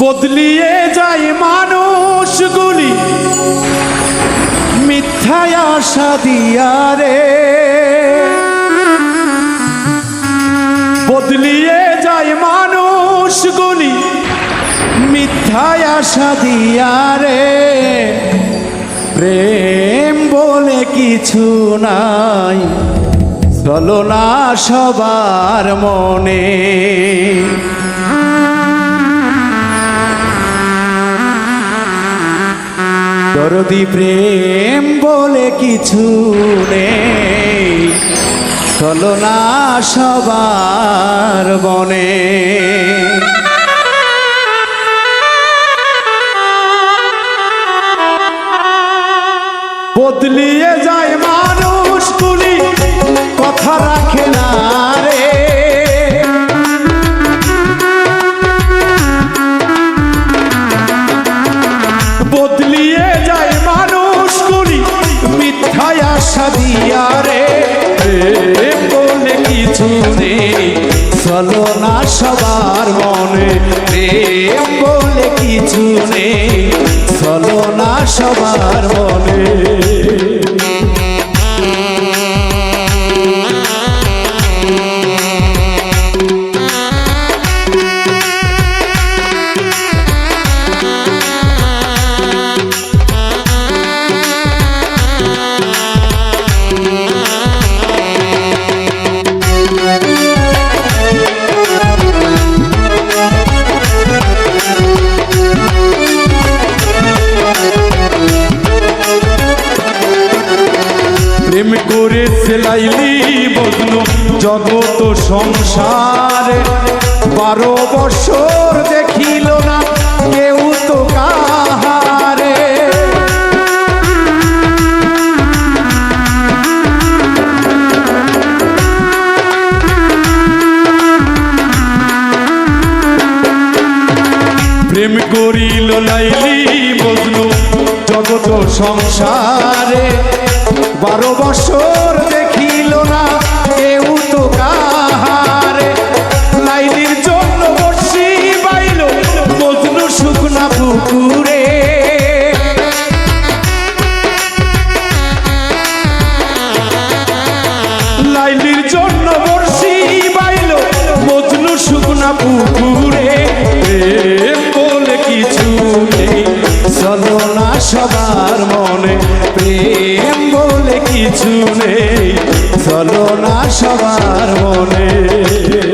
বদলিয়ে যায় মানুষগুলি। মিথ্যায় আশা দিয়া রে। বদলিয়ে যায় মানুষগুলি। মিথ্যায় আশা দিয়া রে। প্রেম বলে কিছু নাই। চলো না সবার মনে। দরদি প্রেম বলে কিছু নেই। চলো না সবার বনে। দিয়া রে। বলে কিছু নেই। চলো না সবার মনে। বলে কিছু নেই। চলো না সবার মনে। সেলাইলি বদলু জগত সংসারে। বারো বছর দেখিল না কেউ তো কাহারে। প্রেম করিল লাইলি বদলু জগত সংসারে। বারো বছর দেখিল না কেউ তো কাহারে। শুকনা পুকুরে। লাইলির জন্য বর্ষি বাইল মজনু শুকনা পুকুরে। বলে কিছু নেই, চলো সবার মনে। প্রেম বলে কিছু নেই চলো না সবার মনে।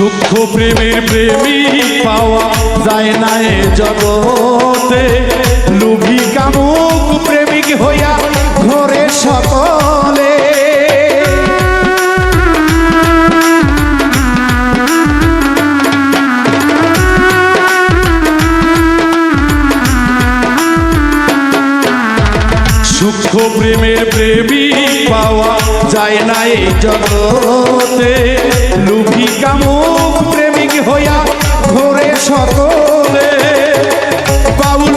সূক্ষ্ম প্রেমের প্রেমিক পাওয়া যায় না এ জগতে। লোভী কামুক প্রেমিক হইয়া ঘরে সকলে যায় না এই জগতে। লুভি কামুক প্রেমিক হইয়া ঘরে সকলে। বাউল